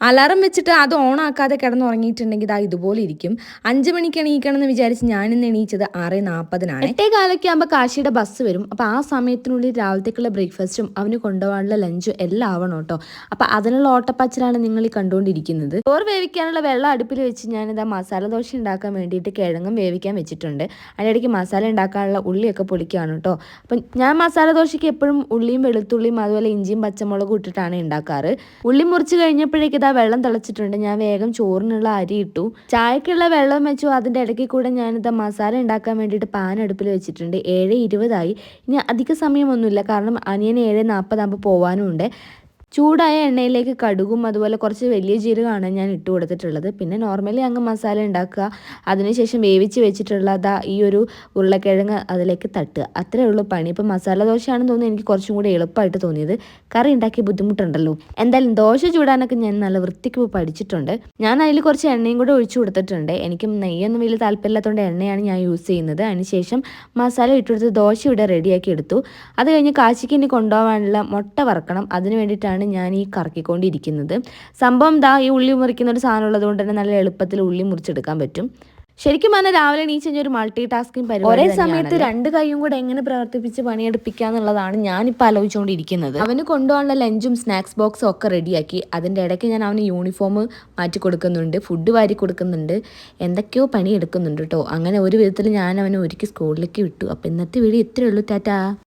Alarm വെച്ചിട്ട് അത് on ആക്കാതെ കിടന്നുറങ്ങിയിട്ടുണ്ടെങ്കിൽ ഇതാ ഇതുപോലെ ഇരിക്കും. അഞ്ച് മണിക്ക് എണീക്കണം എന്ന് വിചാരിച്ച് ഞാനിന്ന് എണീച്ചത് ആറ് നാൽപ്പതിനാണ് എട്ടേ കാലൊക്കെ ആകുമ്പോൾ കാശിയുടെ ബസ് വരും. അപ്പോൾ ആ സമയത്തിനുള്ളിൽ രാവിലത്തേക്കുള്ള ബ്രേക്ക്ഫാസ്റ്റും അവന് കൊണ്ടുപോകാനുള്ള ലഞ്ചും എല്ലാം ആവണം കേട്ടോ. അപ്പോൾ അതിനുള്ള ഓട്ടപ്പച്ചിലാണ് നിങ്ങൾ ഈ കണ്ടുകൊണ്ടിരിക്കുന്നത്. ചോറ് വേവിക്കാനുള്ള വെള്ളം അടുപ്പിൽ വെച്ച് ഞാനിതാ മസാല ദോശ ഉണ്ടാക്കാൻ വേണ്ടിയിട്ട് കിഴങ്ങും വേവിക്കാൻ വെച്ചിട്ടുണ്ട്. അതിനിടയ്ക്ക് മസാല ഉണ്ടാക്കാനുള്ള ഉള്ളിയൊക്കെ പൊളിക്കുകയാണ് കേട്ടോ. അപ്പം ഞാൻ മസാല ദോശയ്ക്ക് എപ്പോഴും ഉള്ളിയും വെളുത്തുള്ളിയും അതുപോലെ ഇഞ്ചിയും പച്ചമുളകും ഇട്ടിട്ടാണ് ഉണ്ടാക്കാറ്. ഉള്ളി മുറിച്ച് കഴിഞ്ഞപ്പോഴേക്ക് ഇതാ വെള്ളം തിളച്ചിട്ടുണ്ട്. ഞാൻ വേഗം ചോറിനുള്ള അരി ഇട്ടു. ചായക്കുള്ള വെള്ളം വെച്ചു. അതിന്റെ ഇടയ്ക്ക് കൂടെ ഞാനിതാ മസാല ഉണ്ടാക്കാൻ വേണ്ടിയിട്ട് പാൻ അടുപ്പിൽ വെച്ചിട്ടുണ്ട്. ഏഴ് ഇരുപതായി. ഇനി അധിക സമയമൊന്നുമില്ല. കാരണം അനിയൻ ഏഴ് നാൽപ്പതാകുമ്പോൾ പോകാനും ഉണ്ട് ചൂടായ എണ്ണയിലേക്ക് കടുകും അതുപോലെ കുറച്ച് വലിയ ജീരകമാണ് ഞാൻ ഇട്ട് കൊടുത്തിട്ടുള്ളത്. പിന്നെ നോർമലി അങ്ങ് മസാല ഉണ്ടാക്കുക. അതിനുശേഷം വേവിച്ച് വെച്ചിട്ടുള്ള അതാ ഈ ഒരു ഉരുളക്കിഴങ്ങ് അതിലേക്ക് തട്ടുക. അത്രേ ഉള്ളൂ പണി. ഇപ്പം മസാല ദോശയാണെന്ന് തോന്നുന്നു എനിക്ക് കുറച്ചും കൂടി എളുപ്പമായിട്ട് തോന്നിയത്. കറി ഉണ്ടാക്കിയ ബുദ്ധിമുട്ടുണ്ടല്ലോ. എന്തായാലും ദോശ ചൂടാനൊക്കെ ഞാൻ നല്ല വൃത്തിക്ക് പഠിച്ചിട്ടുണ്ട്. ഞാൻ അതിൽ കുറച്ച് എണ്ണയും കൂടെ ഒഴിച്ചു കൊടുത്തിട്ടുണ്ട്. എനിക്ക് നെയ്യൊന്നും വലിയ താല്പര്യമില്ലാത്തതുകൊണ്ട് എണ്ണയാണ് ഞാൻ യൂസ് ചെയ്യുന്നത്. അതിനുശേഷം മസാല ഇട്ടുകൊടുത്ത് ദോശ ഇവിടെ റെഡിയാക്കി എടുത്തു. അത് കഴിഞ്ഞ് കാച്ചിക്ക് ഇനി കൊണ്ടുപോകാനുള്ള മുട്ട വറക്കണം. അതിന് വേണ്ടിയിട്ടാണ് ഞാൻ ഈ കറക്കിക്കൊണ്ടിരിക്കുന്നത്. സംഭവം ദാ ഈ ഉള്ളി മുറിക്കുന്ന ഒരു സാധനം ഉള്ളതുകൊണ്ട് തന്നെ നല്ല എളുപ്പത്തിൽ ഉള്ളി മുറിച്ചെടുക്കാൻ പറ്റും. ശരിക്കും പറഞ്ഞാൽ രാവിലെ എണീച്ച് ഒരു മൾട്ടി ടാസ്കിങ് പരിപാടി ഒരേ സമയത്ത് രണ്ട് കൈയും കൂടെ എങ്ങനെ പ്രവർത്തിപ്പിച്ച് പണിയെടുപ്പിക്കുക എന്നുള്ളതാണ് ഞാനിപ്പോൾ ആലോചിച്ചുകൊണ്ടിരിക്കുന്നത് അവന് കൊണ്ടുപോകാനുള്ള ലഞ്ചും സ്നാക്സ് ബോക്സും ഒക്കെ റെഡിയാക്കി. അതിന്റെ ഇടയ്ക്ക് ഞാൻ അവന് യൂണിഫോം മാറ്റി കൊടുക്കുന്നുണ്ട് ഫുഡ് വാരി കൊടുക്കുന്നുണ്ട് എന്തൊക്കെയോ പണി എടുക്കുന്നുണ്ട് കേട്ടോ അങ്ങനെ ഒരു വിധത്തിൽ ഞാൻ അവനെ ഒരുക്കി സ്കൂളിലേക്ക് വിട്ടു. അപ്പോൾ ഇന്നത്തെ വീഡിയോ ഇത്രയേ ഉള്ളൂ. ടാറ്റാ.